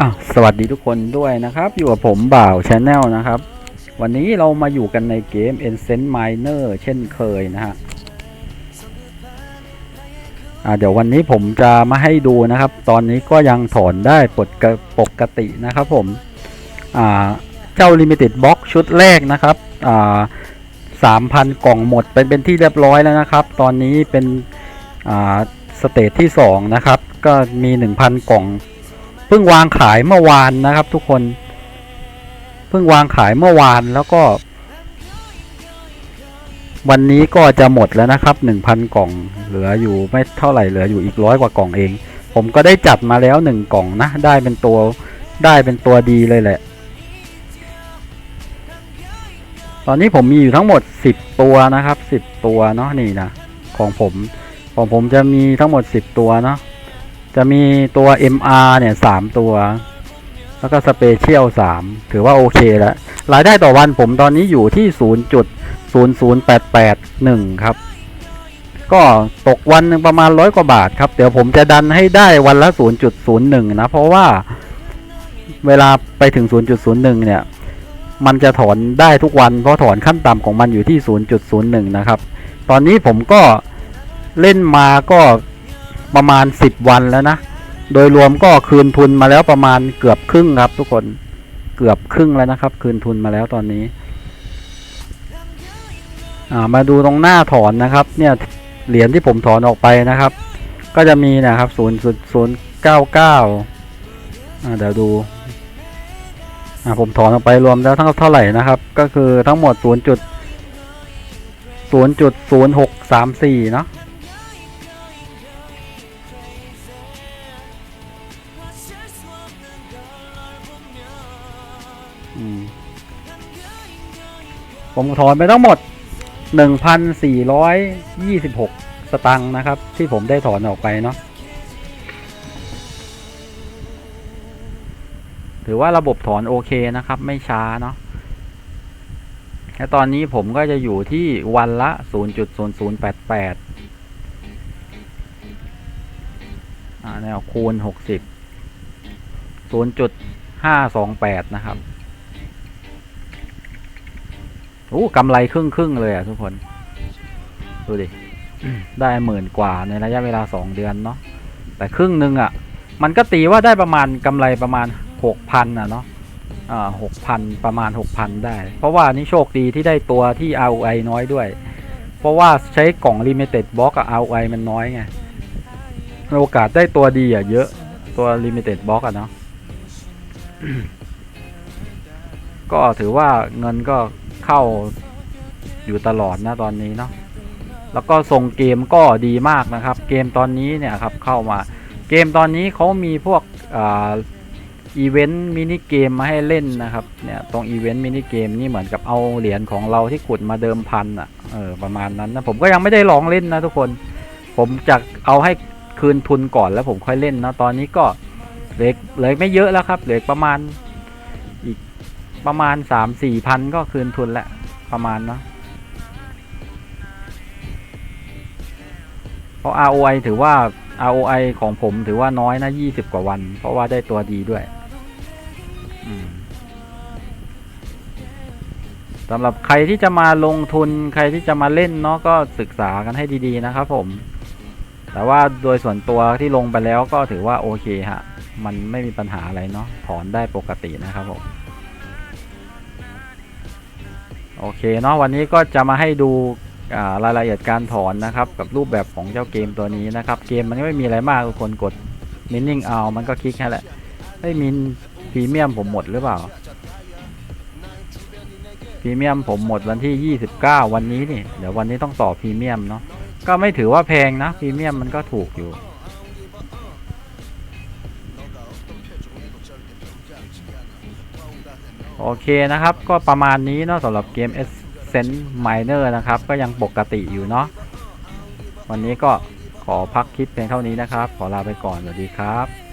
อะสวัสดีทุกคนด้วยนะครับ อยู่กับผมบ่าวชาแนลนะครับ วันนี้เรามาอยู่กันในเกม e n c e n t Miner เช่นเคยนะฮะอ่าเดี๋ยววันนี้ผมจะมาให้ดูนะครับ ตอนนี้ก็ยังถอนได้ปกติปกตินะครับผมอ่าเจ้า Limited Box ชุดแรกนะครับอ่าสามพันกล่องหมดเป็นเป็นที่เรียบร้อยแล้วนะครับ ตอนนี้เป็นอ่าสเตจที่สองนะครับ ก็มีหนึ่งพันกล่อง เพิ่งวางขายเมื่อวานนะครับ ทุกคน เพิ่งวางขายเมื่อวานแล้วก็ วันนี้ก็จะหมดแล้วนะครับหนึ่งพันกล่องเหลืออยู่ไม่เท่าไหร่เหลืออยู่อีกร้อยกว่ากล่องเอง ผมก็ได้จัดมาแล้วหนึ่งกล่องนะได้เป็นตัวได้เป็นตัวดีเลยแหละ ตอนนี้ผมมีอยู่ทั้งหมดสิบตัวนะครับสิบตัวเนาะนี่นะของผมของผมจะมีทั้งหมดสิบตัวเนาะ จะมีตัว MR เนี่ยสามตัว แล้วก็สเปเชียลสามถือว่าโอเคแล้ว รายได้ต่อวันผมตอนนี้อยู่ที่ 0.00881 ครับ ก็ตกวันหนึ่งประมาณร้อยกว่าบาทครับ เดี๋ยวผมจะดันให้ได้วันละ 0.01 นะ เพราะว่าเวลาไปถึง 0.01 เนี่ย มันจะถอนได้ทุกวัน เพราะถอนขั้นต่ำของมันอยู่ที่ 0.01 นะครับ ตอนนี้ผมก็เล่นมาก็ ประมาณ 10 วันแล้วนะ โดยรวมก็คืนทุนมาแล้วประมาณเกือบครึ่งครับ ทุกคนเกือบครึ่งแล้วนะครับ คืนทุนมาแล้วตอนนี้มาดูตรงหน้าถอนนะครับ เนี่ยเหรียญที่ผมถอนออกไปนะครับ ก็จะมีนะครับ0.099อ่าเก้าเดี๋ยวดูผมถอนออกไปรวมแล้วทั้งเท่าไหร่นะครับ ก็คือทั้งหมด 0.0.0634 เนาะ ผมถอนไปทั้งหมด 1,426 สตังค์นะครับ ที่ผมได้ถอนออกไปเนาะ ถือว่าระบบถอนโอเคนะครับ ไม่ช้าเนาะ และตอนนี้ผมก็จะอยู่ที่วันละ 0.0088แนวคูณ 60 0.528 นะครับ โอ้กำไรครึ่งครึ่งเลยอะทุกคน ดูดิ ได้หมื่นกว่าในระยะเวลาสองเดือนเนาะ แต่ครึ่งหนึ่งอะ มันก็ตีว่าได้ประมาณกำไรประมาณหกพันอะเนาะอ่าหกพันประมาณหกพันได้ เพราะว่านี่โชคดีที่ได้ตัวที่ ROI น้อยด้วย เพราะว่าใช้กล่อง Limited Box กับ ROI มันน้อยไงโอกาสได้ตัวดีอะเยอะตัว Limited Box อะเนาะก็ถือว่าเงินก็ เข้าอยู่ตลอดนะตอนนี้เนาะแล้วก็ส่งเกมก็ดีมากนะครับ เกมตอนนี้เนี่ยครับเข้ามาเกมตอนนี้เขามีพวกอีเวนต์มินิเกมมาให้เล่นนะครับเนี่ยตรงอีเวนต์มินิเกมนี่เหมือนกับเอาเหรียญของเราที่ขุดมาเดิมพันอะเออประมาณนั้นนะผมก็ยังไม่ได้ลองเล่นนะทุกคน ผมจะเอาให้คืนทุนก่อนแล้วผมค่อยเล่นนะตอนนี้ก็เหลือเหลือไม่เยอะแล้วครับเหลือประมาณ ประมาณสามสี่พันก็คืนทุนแล้วประมาณเนาะเพราะ ROI ถือว่า ROI ของผมถือว่าน้อยนะ20กว่าวัน เพราะว่าได้ตัวดีด้วยสำหรับใครที่จะมาลงทุนใครที่จะมาเล่นเนาะก็ศึกษากันให้ดีๆนะครับผม แต่ว่าโดยส่วนตัวที่ลงไปแล้วก็ถือว่าโอเคฮะ มันไม่มีปัญหาอะไรเนาะถอนได้ปกตินะครับผม โอเคเนาะวันนี้ก็จะมาให้ดูรายละเอียดการถอนนะครับกับรูปแบบของเจ้าเกมตัวนี้นะครับเกมมันก็ไม่มีอะไรมากทุกคนกดมินนิ่งเอามันก็คลิกแค่แหละไอ้มินพรีเมียมผมหมดหรือเปล่าพรีเมียมผมหมดวันที่ 29 วันนี้นี่เดี๋ยววันนี้ต้องต่อพรีเมียมเนาะก็ไม่ถือว่าแพงนะพรีเมียมมันก็ถูกอยู่ โอเคนะครับ ก็ประมาณนี้เนาะสำหรับเกม Ascent Miner นะครับ ก็ยังปกติอยู่เนาะวันนี้ก็ขอพักคลิปเพียงเท่านี้นะครับ ขอลาไปก่อน สวัสดีครับ